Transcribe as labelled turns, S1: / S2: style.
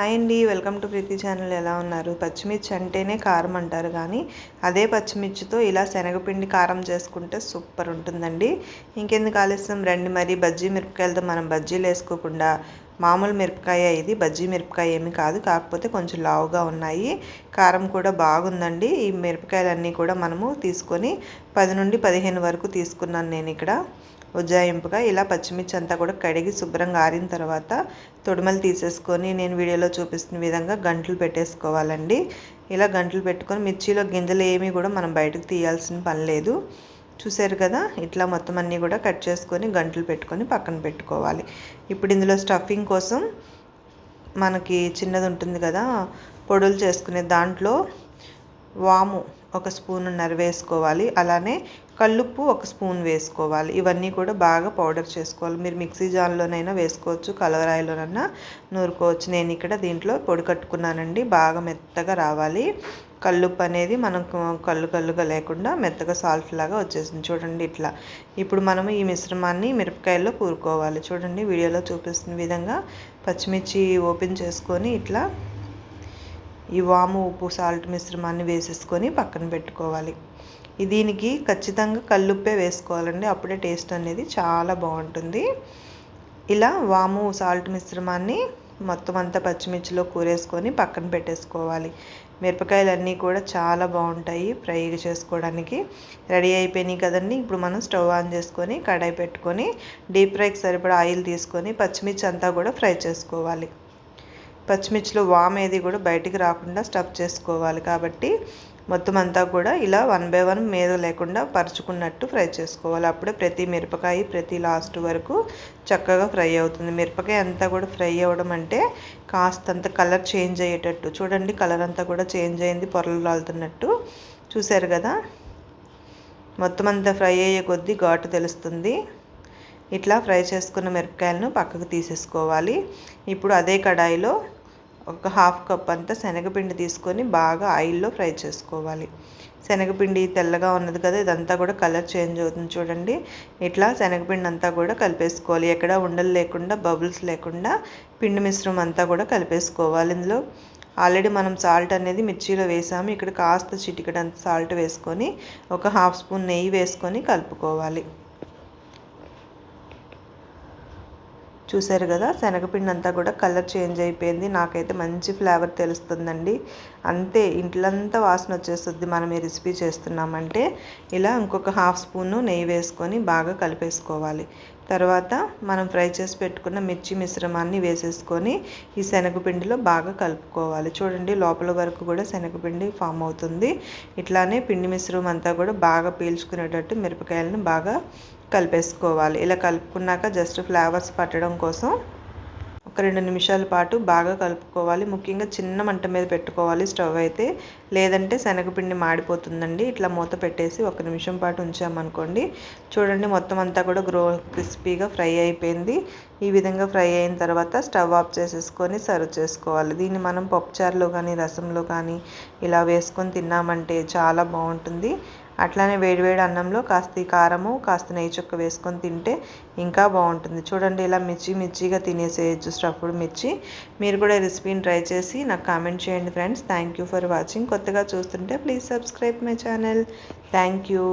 S1: Hi అండి welcome to Preethi channel. ఎలా ఉన్నారు? పచ్చిమిర్చి అంటేనే కారం అంటారు కానీ అదే పచ్చిమిర్చితో ఇలా శనగపిండి కారం చేసుకుంటే సూపర్ ఉంటుందండి. ఇంకెందుకు ఆలస్యం? రండి మరి. బజ్జీ మిరపకాయలతో మనం బజ్జీలు వేసుకోకుండా మామూలు మిరపకాయ ఇది బజ్జీ మిరపకాయ ఏమి కాదు. కాకపోతే కొంచెం లావుగా ఉన్నాయి. కారం కూడా బాగుందండి. ఈ మిరపకాయలన్నీ కూడా మనము తీసుకొని పది నుండి పదిహేను వరకు తీసుకున్నాను నేను ఇక్కడ. ఉజ్జాయింపుగా ఇలా పచ్చిమిర్చి అంతా కూడా కడిగి శుభ్రంగా ఆరిన తర్వాత తొడిమలు తీసేసుకొని నేను వీడియోలో చూపిస్తున్న విధంగా గంటలు పెట్టేసుకోవాలండి. ఇలా గంటలు పెట్టుకొని మిర్చిలో గింజలు ఏమీ కూడా మనం బయటకు తీయాల్సిన పని లేదు. చూసారు కదా? ఇట్లా మొత్తం అన్నీ కూడా కట్ చేసుకొని గంటలు పెట్టుకొని పక్కన పెట్టుకోవాలి. ఇప్పుడు ఇందులో స్టఫింగ్ కోసం మనకి చిన్నది ఉంటుంది కదా? పొడులు చేసుకునే దాంట్లో వాము ఒక స్పూన్నర వేసుకోవాలి. అలానే కల్లుప్పు ఒక స్పూన్ వేసుకోవాలి. ఇవన్నీ కూడా బాగా పౌడర్ చేసుకోవాలి. మీరు మిక్సీ జాన్లోనైనా వేసుకోవచ్చు కలవరాయిలోనైనా నూరుకోవచ్చు. నేను ఇక్కడ దీంట్లో పొడి కట్టుకున్నానండి. బాగా మెత్తగా రావాలి. కల్లుప్పు అనేది మనకు కళ్ళు కళ్ళుగా లేకుండా మెత్తగా సాల్ట్ లాగా వచ్చేసింది. చూడండి ఇట్లా. ఇప్పుడు మనము ఈ మిశ్రమాన్ని మిరపకాయల్లో కూరుకోవాలి చూడండి వీడియోలో చూపిస్తున్న విధంగా పచ్చిమిర్చి ఓపెన్ చేసుకొని ఇట్లా ఈ వాము ఉప్పు సాల్ట్ మిశ్రమాన్ని వేసేసుకొని పక్కన పెట్టుకోవాలి. దీనికి ఖచ్చితంగా కల్లుప్పే వేసుకోవాలండి. అప్పుడే టేస్ట్ అనేది చాలా బాగుంటుంది. ఇలా వాము సాల్ట్ మిశ్రమాన్ని మొత్తం అంతా పచ్చిమిర్చిలో కూరేసుకొని పక్కన పెట్టేసుకోవాలి. మిరపకాయలన్నీ కూడా చాలా బాగుంటాయి ఫ్రై చేసుకోవడానికి. రెడీ అయిపోయినాయి కదండి. ఇప్పుడు మనం స్టవ్ ఆన్ చేసుకొని కడాయి పెట్టుకొని డీప్ ఫ్రైకి సరిపడా ఆయిల్ తీసుకొని పచ్చిమిర్చి అంతా కూడా ఫ్రై చేసుకోవాలి. పచ్చిమిర్చిలో వామ్ ఏది కూడా బయటికి రాకుండా స్టఫ్ చేసుకోవాలి కాబట్టి మొత్తం అంతా కూడా ఇలా వన్ బై వన్ మీద లేకుండా పరుచుకున్నట్టు ఫ్రై చేసుకోవాలి. అప్పుడే ప్రతి మిరపకాయ ప్రతి లాస్ట్ వరకు చక్కగా ఫ్రై అవుతుంది. మిరపకాయ అంతా కూడా ఫ్రై అవ్వడం అంటే కాస్తంత కలర్ చేంజ్ అయ్యేటట్టు. చూడండి కలర్ అంతా కూడా చేంజ్ అయింది పొరలు రాలుతున్నట్టు. చూశారు కదా? మొత్తం అంతా ఫ్రై అయ్యే కొద్దీ ఘాటు తెలుస్తుంది. ఇట్లా ఫ్రై చేసుకున్న మిరపకాయలను పక్కకు తీసేసుకోవాలి. ఇప్పుడు అదే కడాయిలో ఒక హాఫ్ కప్ అంతా శనగపిండి తీసుకొని బాగా ఆయిల్లో ఫ్రై చేసుకోవాలి. శనగపిండి తెల్లగా ఉన్నది కదా ఇదంతా కూడా కలర్ చేంజ్ అవుతుంది చూడండి. ఇట్లా శనగపిండి అంతా కూడా కలిపేసుకోవాలి. ఎక్కడ ఉండలు లేకుండా బబుల్స్ లేకుండా పిండి మిశ్రమం అంతా కూడా కలిపేసుకోవాలి ఇందులో. ఆల్రెడీ మనం సాల్ట్ అనేది మిర్చిలో వేసాము. ఇక్కడ కాస్త చిటికడంత సాల్ట్ వేసుకొని ఒక హాఫ్ స్పూన్ నెయ్యి వేసుకొని కలుపుకోవాలి. చూసారు కదా శనగపిండి అంతా కూడా కలర్ చేంజ్ అయిపోయింది. నాకైతే మంచి ఫ్లేవర్ తెలుస్తుందండి. అంతే ఇంట్లంతా వాసన వచ్చేస్తుంది మనం ఈ రెసిపీ చేస్తున్నామంటే. ఇలా ఇంకొక హాఫ్ స్పూను నెయ్యి వేసుకొని బాగా కలిపేసుకోవాలి. తర్వాత మనం ఫ్రై చేసి పెట్టుకున్న మిర్చి మిశ్రమాన్ని వేసేసుకొని ఈ శనగపిండిలో బాగా కలుపుకోవాలి. చూడండి లోపల వరకు కూడా శనగపిండి ఫామ్ అవుతుంది. ఇట్లానే పిండి మిశ్రమం అంతా కూడా బాగా పీల్చుకునేటట్టు మిరపకాయలను బాగా కలిపేసుకోవాలి. ఇలా కలుపుకున్నాక జస్ట్ ఫ్లేవర్స్ పట్టడం కోసం ఒక రెండు నిమిషాల పాటు బాగా కలుపుకోవాలి. ముఖ్యంగా చిన్న మంట మీద పెట్టుకోవాలి స్టవ్ అయితే. లేదంటే శనగపిండి మాడిపోతుందండి. ఇట్లా మూత పెట్టేసి ఒక నిమిషం పాటు ఉంచామనుకోండి. చూడండి మొత్తం అంతా కూడా గ్రో క్రిస్పీగా ఫ్రై అయిపోయింది. ఈ విధంగా ఫ్రై అయిన తర్వాత స్టవ్ ఆఫ్ చేసేసుకొని సర్వ్ చేసుకోవాలి. దీన్ని మనం పప్పుచారులో కానీ రసంలో కానీ ఇలా వేసుకొని తిన్నామంటే చాలా బాగుంటుంది. అట్లానే వేడివేడి అన్నంలో కాస్త కారము కాస్త నెయ్యి చుక్క వేసుకొని తింటే ఇంకా బాగుంటుంది. చూడండి ఇలా మిర్చి మిర్చిగా తినేసేయచ్చు స్టఫ్డ్ మిర్చి. మీరు కూడా రెసిపీని ట్రై చేసి నాకు కామెంట్ చేయండి friends. Thank you for watching. కొత్తగా చూస్తుంటే please subscribe my channel. Thank you.